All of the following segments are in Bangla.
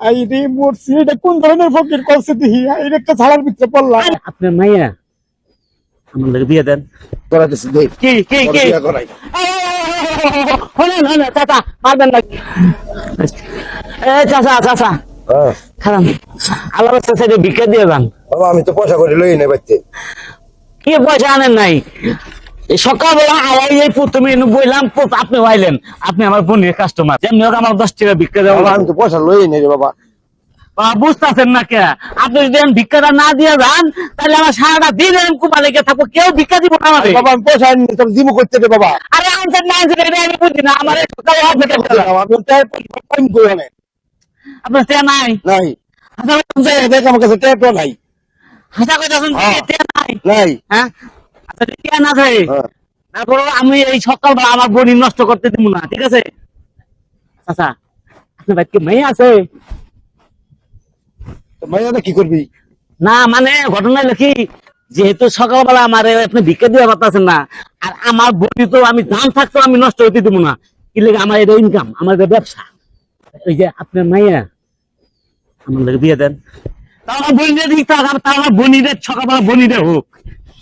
আই মরছি এটা কোন ধরনের ফকির করছে দিহি এটা একটা ঝাড়ার ভিতরে পড়লাম। আপনার মাইয়া আমার বিয়ে দেন। করা দিছি কি কি কি? করাই। হলেন হলেন চাচা পারবেন না। এ চাচা চাচা হ্যাঁ। খারাপ আল্লাহ চাচা ভিক্ষা দিয়ে যান। আমি তো পয়সা করে লই নাই বাইতে। কি পয়সা আনেন নাই? সকালবেলা আলাই এই প্রথমে পো- আপনি আইলেন আপনি আমার বোনের কাস্টমার যেমনি হোক আমার দশ টাকা বাবা আমি তো পয়সা লই রে বাবা। বুঝতেছেন না কে? আপনি যদি আমি ভিক্ষাটা না দিয়ে যান তাহলে আমার সারাটা দিন এরকম লেগে থাকব। কেউ ভিক্ষা দিব না আমাকে। বাবা আমি পয়সা আনি তোর দিব করতে রে বাবা। আরে আনসার না আনসার এটা আমি বুঝি না। আমার সকালে হাত থেকে ফেলা। আমি টাইম টাইম করে নাই আপনার টিয়া নাই? নাই। হাসা কইতাছেন দেখ আমার কাছে টাইপ নাই। হাসা কইতাছেন হ্যাঁ। টিয়া নাই? নাই। হ্যাঁ? আচ্ছা টিয়া না থাকে হ্যাঁ। তারপর আমি এই সকালবেলা আমার বডি নষ্ট করতে দিব না ঠিক আছে? আচ্ছা আপনার বাড়িতে মেয়ে আছে? কি করবি? না মানে ঘটনা কি যেহেতু সকালবেলা আমার আপনি ভিক্ষা দিয়ে পারতেছেন না আর আমার বডি তো আমি দাম থাকতো আমি নষ্ট হতে দিব না। কি লেগে আমার এটা ইনকাম আমার এটা ব্যবসা। ওই যে আপনার মাইয়া আমার বিয়ে দেন। আমার বনিদের দিক তাও আমার বনিদের সকালবেলা হোক।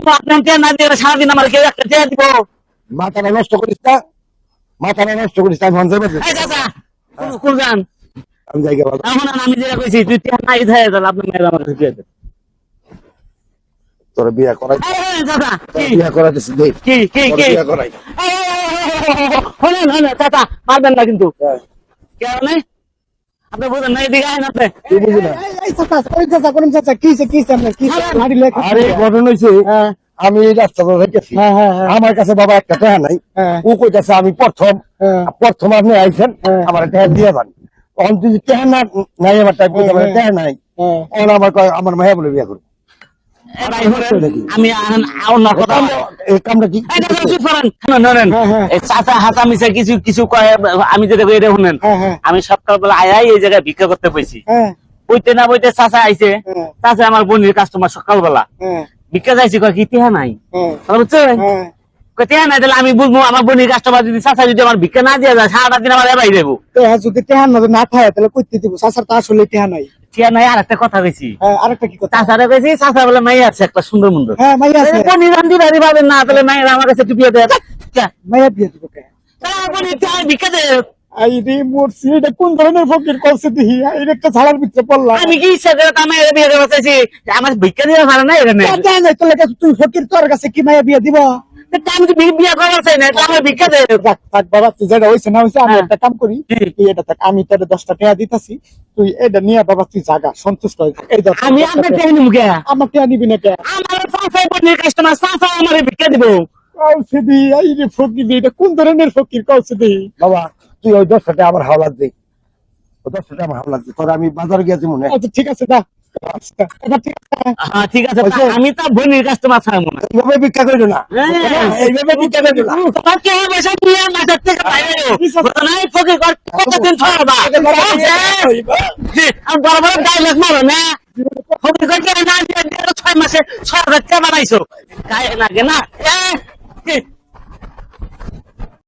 করব আপনি না দিয়ে সারাদিন আমার কেউ একটা টেয়া দিব মাথাটা নষ্ট করিস না মাথাটা নষ্ট করিস আমি মন যাবে দাদা কোন- কোন যান আমি যাই বাবা এখন আমি যেটা কইছি তুই টেয়া নাই থাকে তাহলে আপনার মেয়ের আমার কাছে দিয়ে দেন। তোর বিয়ে করাই দাদা কি বিয়ে করা দিছি দেখ কি কি তোর কি বিয়ে করাই শোনেন শোনেন চাচা পারবেন না কিন্তু হ্যাঁ, কেন আপনি বুঝেন না এদিকে আইন আপনি তুই বুঝি এই, এই, চাচা, ওই চাচা, কোন চাচা, কিসে, কিসে আপনার, কিসে? হাঁড়ি লেখা। আরে ঘটনা হয়েছে হ্যাঁ, আমি রাস্তা রেখেছি হ্যাঁ, হ্যাঁ, হ্যাঁ। আমার কাছে বাবা একটা টাকা নাই। ও কইতাছে আমি প্রথম। প্রথম আপনি আইছেন হ্যাঁ। আমার টাকা দিয়ে যান অন্তত যদি টাকা নাই আমার টাইপ। টাকা নাই। আমার কয় আমার মায়া বলে বিয়া করব আমি অন্য কথা। হ্যাঁ, হ্যাঁ। এই চাচা হাতা মিশা কিছু কিছু আমি যেটা এটা শুনেন। হ্যাঁ। আমি সকালবেলা আয়াই এই জায়গায় ভিক্ষা করতে পাইছি। বইতে না বইতে চাচা আইছে। চাচা আমার বোনের কাস্টমার সকালবেলা। ভিক্ষা চাইছি কয় কি নাই? বুঝছেন। নাই তাহলে আমি বুঝব আমার বোনের কাস্টমার যদি চাচা যদি আমার ভিক্ষা না দিয়ে যায় সারাটা দিন আমার এবাই দেবো। যদি না থাকে তাহলে কইতে দিব চাচার তো আসলে নাই। টিহা নাই আর কথা কইছি। হ্যাঁ, আরেকটা কি কথা? চাচারে কইছি চাচা বলে মাই আছে একটা সুন্দর মন্দির হ্যাঁ মাইয়া আছে। পনির রান্ধি বাড়ি পাবেন না তাহলে মায়ের আমার কাছে একটু বিয়ে দেয়। মাইয়া বিয়ে দিব কে? ভিক্ষা দে আই রে মরছি এটা কোন ধরনের ফকির করছে দিহি? একটা ঝাড়ার ভিতরে পড়লাম। আমি কি ইচ্ছা করে তো আমার বিয়ে দেওয়া চাইছি আমার ভিক্ষা দিয়ে পারে না কাছে তুই ফকির তোর কাছে কি মাইয়া বিয়ে দিব? আমি তো বিয়ে করার চাই না? আমার ভিক্ষা দে বাবা তুই যেটা হয়েছে না হয়েছে আমি হ্যাঁ। একটা কাম করি। তুই এটা থাক আমি তোর দশটা টাকা দিতেছি। তুই এটা নিয়ে বাবা তুই জাগা সন্তুষ্ট হয়ে এই আমি দশটা আপনার টাকা। টাইম মুখে আমার টাকা নিবি না কে? আমার চাষাই বোনের কাস্টমার চাষা আমার ভিক্ষা দিব। কৌছে দি এই রে ফকির দি, এটা কোন ধরনের ফকির কৌছে দি বাবা তুই ওই দশ টাকা আমার হাওলাত দে। ওই দশ টাকা আমার হাওলাত দে তোর আমি বাজার গিয়েছি মনে হয়। আচ্ছা ঠিক আছে দা ঠিক আছে হ্যাঁ ঠিক আছে আমি তো বোনের কাস্টমার মনে হয়। এইভাবে ভিক্ষা করিল না। হ্যাঁ। এইভাবে ভিক্ষা করিল না। তোমার কে সব নিয়ে মাথার থেকে বাইরে না? এই ফকির কর- কতদিন ছড়াবা? আর বড় বড় ডায়লগ মারো না। ফকির কর কে না? ছয় মাসে ছয় হাজার টাকা বানাইছো। গায়ে লাগে না। এ,